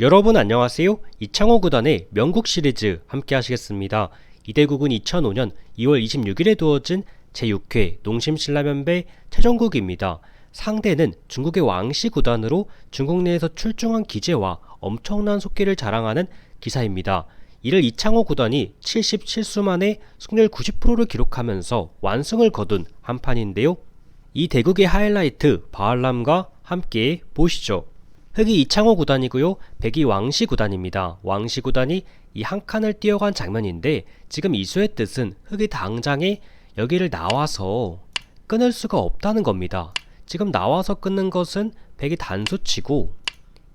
여러분 안녕하세요. 이창호 구단의 명국 시리즈 함께 하시겠습니다. 이 대국은 2005년 2월 26일에 두어진 제6회 농심 신라면배 최종국입니다. 상대는 중국의 왕시 구단으로 중국 내에서 출중한 기재와 엄청난 속기를 자랑하는 기사입니다. 이를 이창호 구단이 77수 만에 승률 90%를 기록하면서 완승을 거둔 한 판인데요. 이 대국의 하이라이트 바알람과 함께 보시죠. 흑이 이창호 구단이고요. 백이 왕시 구단입니다. 왕시 구단이 이 한 칸을 뛰어간 장면인데 지금 이수의 뜻은 흑이 당장에 여기를 나와서 끊을 수가 없다는 겁니다. 지금 나와서 끊는 것은 백이 단수치고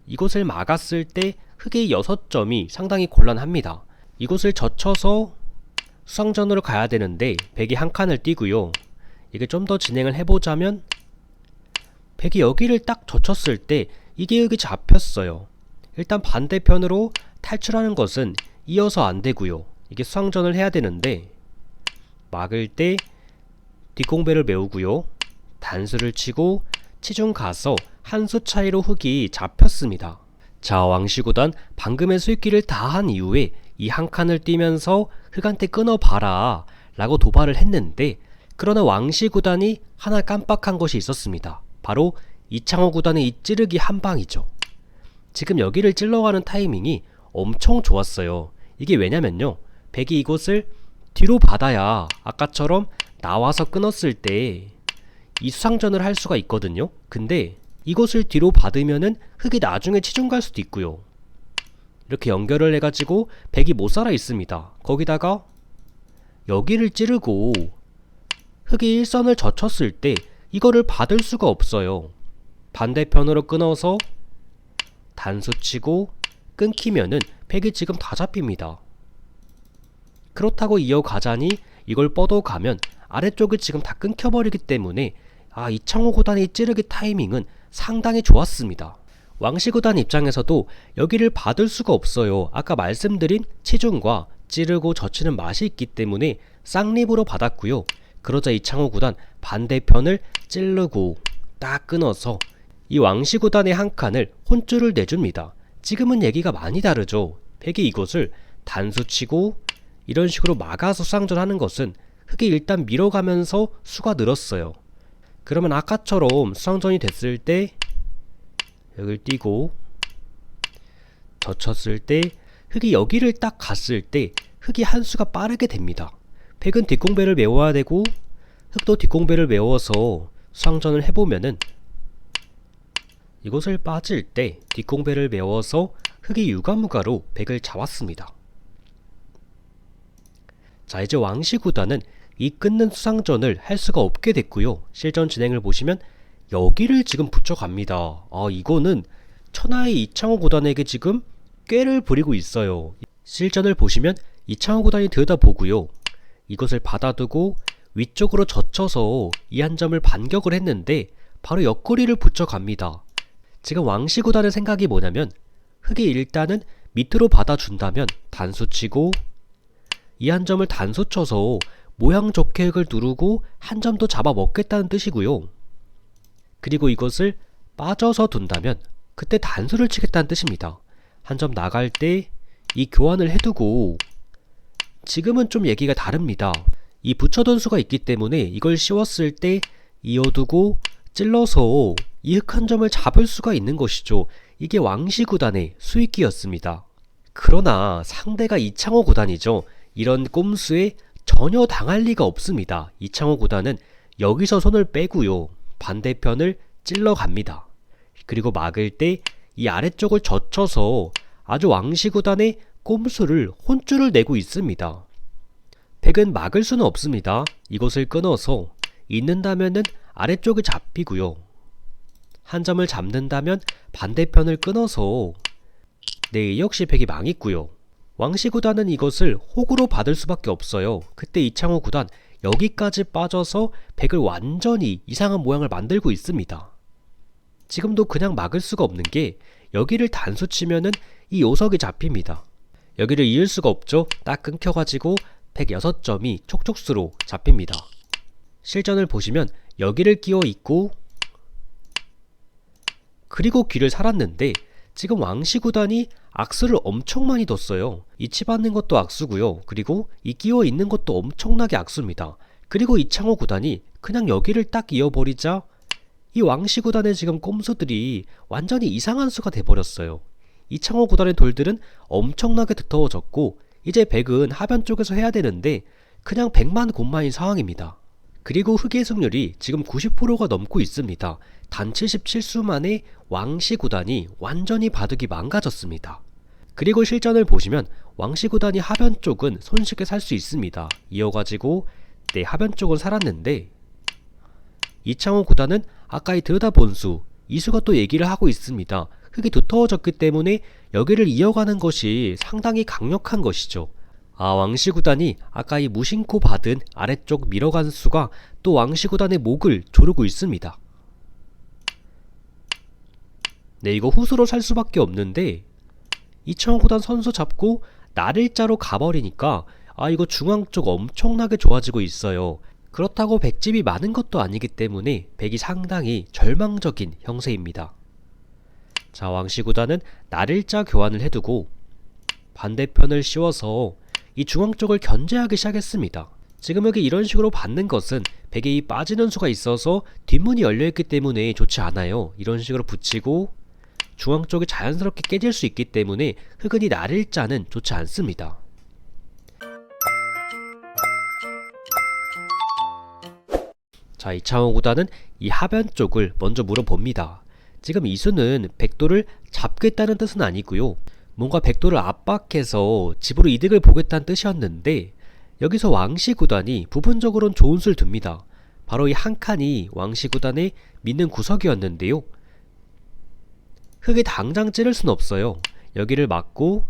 이곳을 막았을 때 흑의 6점이 상당히 곤란합니다. 이곳을 젖혀서 수상전으로 가야 되는데 백이 한 칸을 뛰고요. 이게 좀 더 진행을 해보자면 백이 여기를 딱 젖혔을 때 이게 여기 잡혔어요. 일단 반대편으로 탈출하는 것은 이어서 안 되고요. 이게 수상전을 해야 되는데 막을 때 뒷공배를 메우고요. 단수를 치고 치중 가서 한 수 차이로 흑이 잡혔습니다. 자 왕시구단 방금의 수익기를 다 한 이후에 이 한 칸을 뛰면서 흑한테 끊어봐라 라고 도발을 했는데 그러나 왕시 구단이 하나 깜빡한 것이 있었습니다. 바로 이창호 구단의 이 찌르기 한 방이죠. 지금 여기를 찔러가는 타이밍이 엄청 좋았어요. 이게 왜냐면요. 백이 이곳을 뒤로 받아야 아까처럼 나와서 끊었을 때 이 수상전을 할 수가 있거든요. 근데 이곳을 뒤로 받으면은 흑이 나중에 치중 갈 수도 있고요. 이렇게 연결을 해가지고 백이 못 살아 있습니다. 거기다가 여기를 찌르고 흑이 일선을 젖혔을 때 이거를 받을 수가 없어요. 반대편으로 끊어서 단수 치고 끊기면은 백이 지금 다 잡힙니다. 그렇다고 이어가자니 이걸 뻗어가면 아래쪽이 지금 다 끊겨버리기 때문에 아 이창호 구단의 찌르기 타이밍은 상당히 좋았습니다. 왕시 구단 입장에서도 여기를 받을 수가 없어요. 아까 말씀드린 치중과 찌르고 젖히는 맛이 있기 때문에 쌍립으로 받았고요. 그러자 이창호 구단 반대편을 찌르고 딱 끊어서 이 왕시 구단의 한 칸을 혼줄을 내줍니다. 지금은 얘기가 많이 다르죠. 백이 이곳을 단수치고 이런 식으로 막아서 쌍전하는 것은 흑이 일단 밀어가면서 수가 늘었어요. 그러면 아까처럼 수상전이 됐을 때 여기를 띄고 젖혔을 때 흑이 여기를 딱 갔을 때 흑이 한 수가 빠르게 됩니다. 백은 뒷공배를 메워야 되고 흑도 뒷공배를 메워서 수상전을 해보면은 이곳을 빠질 때 뒷공배를 메워서 흑이 유가무가로 백을 잡았습니다. 자 이제 왕시 구단은 이 끊는 수상전을 할 수가 없게 됐고요. 실전 진행을 보시면 여기를 지금 붙여갑니다. 아 이거는 천하의 이창호 구단에게 지금 꾀를 부리고 있어요. 실전을 보시면 이창호 구단이 들여다보고요. 이것을 받아두고 위쪽으로 젖혀서 이 한 점을 반격을 했는데 바로 옆구리를 붙여갑니다. 지금 왕시 구단의 생각이 뭐냐면 흑이 일단은 밑으로 받아준다면 단수치고 이 한 점을 단수쳐서 모양 좋게 흑을 누르고 한 점 더 잡아먹겠다는 뜻이고요. 그리고 이것을 빠져서 둔다면 그때 단수를 치겠다는 뜻입니다. 한 점 나갈 때 이 교환을 해두고 지금은 좀 얘기가 다릅니다. 이 붙여둔 수가 있기 때문에 이걸 씌웠을 때 이어두고 찔러서 이 흑한 점을 잡을 수가 있는 것이죠. 이게 왕시 구단의 수익기였습니다. 그러나 상대가 이창호 구단이죠. 이런 꼼수에 전혀 당할 리가 없습니다. 이창호 구단은 여기서 손을 빼고요. 반대편을 찔러 갑니다. 그리고 막을 때 이 아래쪽을 젖혀서 아주 왕시 구단의 꼼수를 혼쭐을 내고 있습니다. 백은 막을 수는 없습니다. 이곳을 끊어서 있는다면은 아래쪽이 잡히고요. 한 점을 잡는다면 반대편을 끊어서 네 역시 백이 망했고요. 왕시 구단은 이것을 호구로 받을 수밖에 없어요. 그때 이창호 구단 여기까지 빠져서 백을 완전히 이상한 모양을 만들고 있습니다. 지금도 그냥 막을 수가 없는 게 여기를 단수 치면은 이 요석이 잡힙니다. 여기를 이을 수가 없죠. 딱 끊겨가지고 106점이 촉촉수로 잡힙니다. 실전을 보시면 여기를 끼워 있고 그리고 귀를 살았는데 지금 왕시 구단이 악수를 엄청 많이 뒀어요. 이 치받는 것도 악수고요. 그리고 이 끼워 있는 것도 엄청나게 악수입니다. 그리고 이창호 구단이 그냥 여기를 딱 이어버리자 이 왕시 구단의 지금 꼼수들이 완전히 이상한 수가 돼버렸어요. 이창호 구단의 돌들은 엄청나게 두터워졌고 이제 백은 하변 쪽에서 해야 되는데 그냥 백만 곤만인 상황입니다. 그리고 흑의 승률이 지금 90%가 넘고 있습니다. 단 77수 만에 왕시 구단이 완전히 바둑이 망가졌습니다. 그리고 실전을 보시면 왕시 구단이 하변 쪽은 손쉽게 살 수 있습니다. 이어가지고 네 하변 쪽은 살았는데 이창호 구단은 아까 이 들여다본 수, 이 수가 또 얘기를 하고 있습니다. 흙이 두터워졌기 때문에 여기를 이어가는 것이 상당히 강력한 것이죠. 아, 왕시 구단이 아까 이 무심코 받은 아래쪽 밀어간 수가 또 왕시 구단의 목을 조르고 있습니다. 네, 이거 후수로 살 수밖에 없는데 이창호 구단 선수 잡고 날일자로 가버리니까 아, 이거 중앙 쪽 엄청나게 좋아지고 있어요. 그렇다고 백집이 많은 것도 아니기 때문에 백이 상당히 절망적인 형세입니다. 자, 왕시 구단은 날일자 교환을 해두고 반대편을 씌워서 이 중앙 쪽을 견제하기 시작했습니다. 지금 여기 이런 식으로 받는 것은 백에 이 빠지는 수가 있어서 뒷문이 열려있기 때문에 좋지 않아요. 이런 식으로 붙이고 중앙 쪽이 자연스럽게 깨질 수 있기 때문에 흑은이 날일자는 좋지 않습니다. 자, 이창호 구단은 이 하변 쪽을 먼저 물어봅니다. 지금 이수는 백도를 잡겠다는 뜻은 아니고요. 뭔가 백도를 압박해서 집으로 이득을 보겠다는 뜻이었는데 여기서 왕시 구단이 부분적으로는 좋은 수를 둡니다. 바로 이 한 칸이 왕시 구단의 믿는 구석이었는데요. 흙에 당장 찌를 순 없어요. 여기를 막고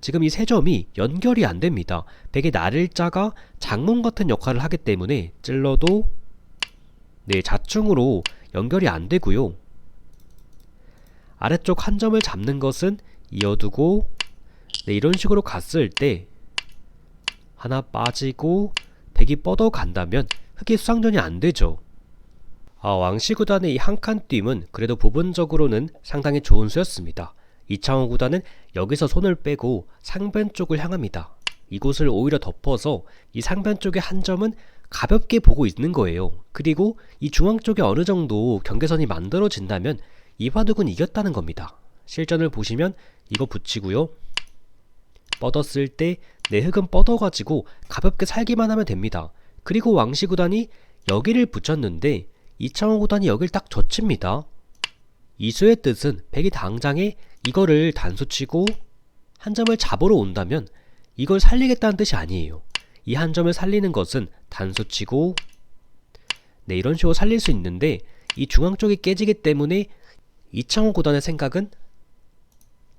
지금 이 세 점이 연결이 안 됩니다. 백의 날일자가 장문 같은 역할을 하기 때문에 찔러도 네 자충으로 연결이 안 되고요. 아래쪽 한 점을 잡는 것은 이어두고 네, 이런 식으로 갔을 때 하나 빠지고 백이 뻗어 간다면 흑의 수상전이 안 되죠. 아, 왕시 구단의 이 한칸 띄움은 그래도 부분적으로는 상당히 좋은 수였습니다. 이창호 구단은 여기서 손을 빼고 상변 쪽을 향합니다. 이곳을 오히려 덮어서 이 상변 쪽의 한 점은 가볍게 보고 있는 거예요. 그리고 이 중앙 쪽에 어느 정도 경계선이 만들어진다면 이 바둑은 이겼다는 겁니다. 실전을 보시면 이거 붙이고요. 뻗었을 때 내 흙은 뻗어가지고 가볍게 살기만 하면 됩니다. 그리고 왕시 구단이 여기를 붙였는데 이창호 구단이 여길 딱 젖힙니다. 이수의 뜻은 백이 당장에 이거를 단수치고 한 점을 잡으러 온다면 이걸 살리겠다는 뜻이 아니에요. 이 한 점을 살리는 것은 단수치고 네 이런 식으로 살릴 수 있는데 이 중앙 쪽이 깨지기 때문에 이창호 구단의 생각은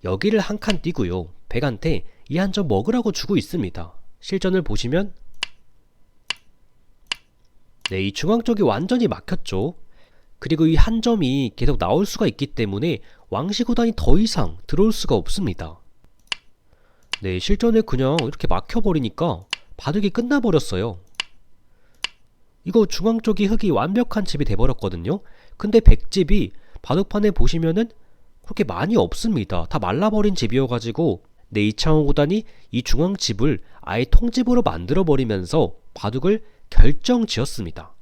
여기를 한칸 띄고요. 백한테 이 한 점 먹으라고 주고 있습니다. 실전을 보시면 네, 이 중앙 쪽이 완전히 막혔죠. 그리고 이 한 점이 계속 나올 수가 있기 때문에 왕시 구단이 더 이상 들어올 수가 없습니다. 네, 실전에 그냥 이렇게 막혀버리니까 바둑이 끝나버렸어요. 이거 중앙 쪽이 흙이 완벽한 집이 돼버렸거든요. 근데 백집이 바둑판에 보시면은 그렇게 많이 없습니다. 다 말라버린 집이어가지고 네, 이창호 구단이 이 중앙 집을 아예 통집으로 만들어버리면서 바둑을 결정 지었습니다.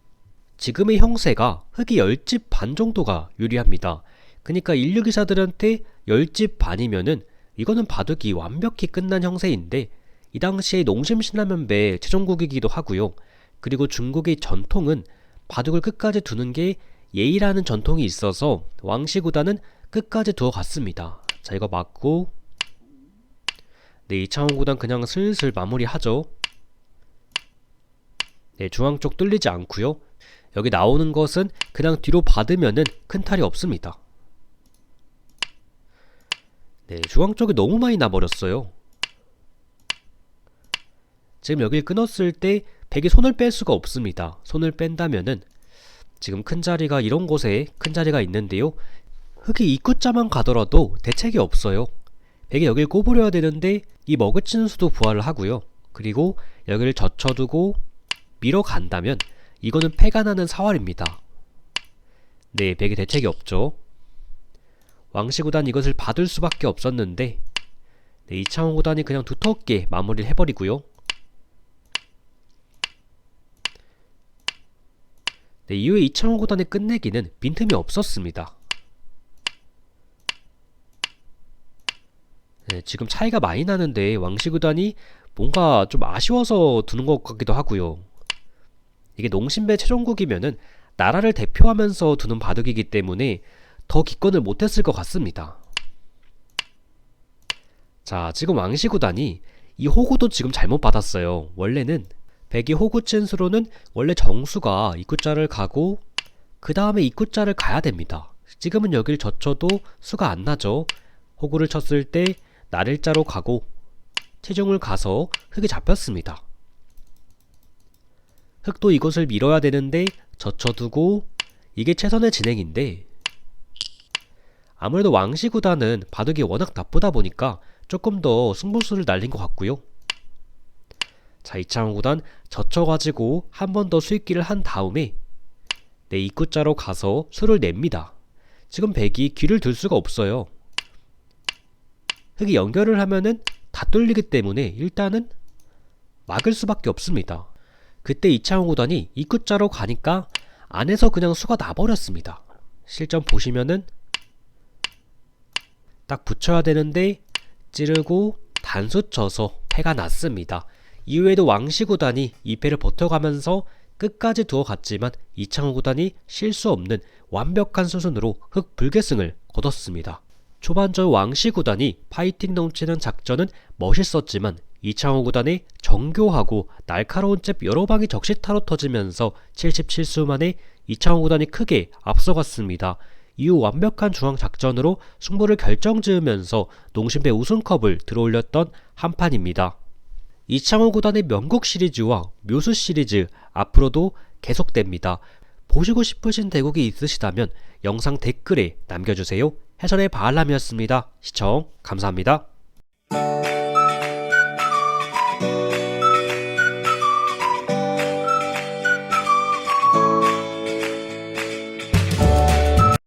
지금의 형세가 흙이 10집 반 정도가 유리합니다. 그러니까 인류 기사들한테 10집 반이면은 이거는 바둑이 완벽히 끝난 형세인데 이 당시에 농심 신라면배 최종국이기도 하고요. 그리고 중국의 전통은 바둑을 끝까지 두는 게 예의라는 전통이 있어서 왕시 구단은 끝까지 두어 갔습니다. 자 이거 맞고 네 이창호 구단 그냥 슬슬 마무리하죠. 네 중앙 쪽 뚫리지 않고요. 여기 나오는 것은 그냥 뒤로 받으면은 큰 탈이 없습니다. 네 중앙 쪽이 너무 많이 나버렸어요. 지금 여길 끊었을 때 백이 손을 뺄 수가 없습니다. 손을 뺀다면은 지금 큰 자리가 이런 곳에 큰 자리가 있는데요. 흙이 입구자만 가더라도 대책이 없어요. 백이 여길 꼬부려야 되는데 이 머그치는 수도 부활을 하고요. 그리고 여기를 젖혀두고 밀어간다면 이거는 패가 나는 사활입니다. 네, 백이 대책이 없죠. 왕시 구단 이것을 받을 수밖에 없었는데 네, 이창호 구단이 그냥 두텁게 마무리를 해버리고요. 네, 이후에 이창호 구단의 끝내기는 빈틈이 없었습니다. 네, 지금 차이가 많이 나는데 왕시 구단이 뭔가 좀 아쉬워서 두는 것 같기도 하고요. 이게 농심배 최종국이면은 나라를 대표하면서 두는 바둑이기 때문에 더 기권을 못했을 것 같습니다. 자, 지금 왕시 구단이 이 호구도 지금 잘못 받았어요. 원래는 백이 호구 친 수로는 원래 정수가 입구자를 가고 그 다음에 입구자를 가야 됩니다. 지금은 여길 젖혀도 수가 안 나죠. 호구를 쳤을 때 날일자로 가고 체중을 가서 흙이 잡혔습니다. 흙도 이곳을 밀어야 되는데 젖혀두고 이게 최선의 진행인데 아무래도 왕시 구단은 바둑이 워낙 나쁘다 보니까 조금 더 승부수를 날린 것 같고요. 자, 이창호 구단 젖혀가지고 한 번 더 수익기를 한 다음에 내 입구자로 가서 수를 냅니다. 지금 백이 귀를 들 수가 없어요. 흙이 연결을 하면은 다 뚫리기 때문에 일단은 막을 수밖에 없습니다. 그때 이창호 구단이 입구자로 가니까 안에서 그냥 수가 나버렸습니다. 실전 보시면은 딱 붙여야 되는데 찌르고 단수 쳐서 패가 났습니다. 이후에도 왕시 구단이 2패를 버텨가면서 끝까지 두어갔지만 이창호 구단이 실수 없는 완벽한 수순으로 흑불계승을 거뒀습니다. 초반전 왕시 구단이 파이팅 넘치는 작전은 멋있었지만 이창호 구단의 정교하고 날카로운 잽 여러 방이 적시타로 터지면서 77수 만에 이창호 구단이 크게 앞서갔습니다. 이후 완벽한 중앙 작전으로 승부를 결정지으면서 농심배 우승컵을 들어올렸던 한 판입니다. 이창호 구단의 명국 시리즈와 묘수 시리즈 앞으로도 계속됩니다. 보시고 싶으신 대국이 있으시다면 영상 댓글에 남겨주세요. 해설의 바알람이었습니다. 시청 감사합니다.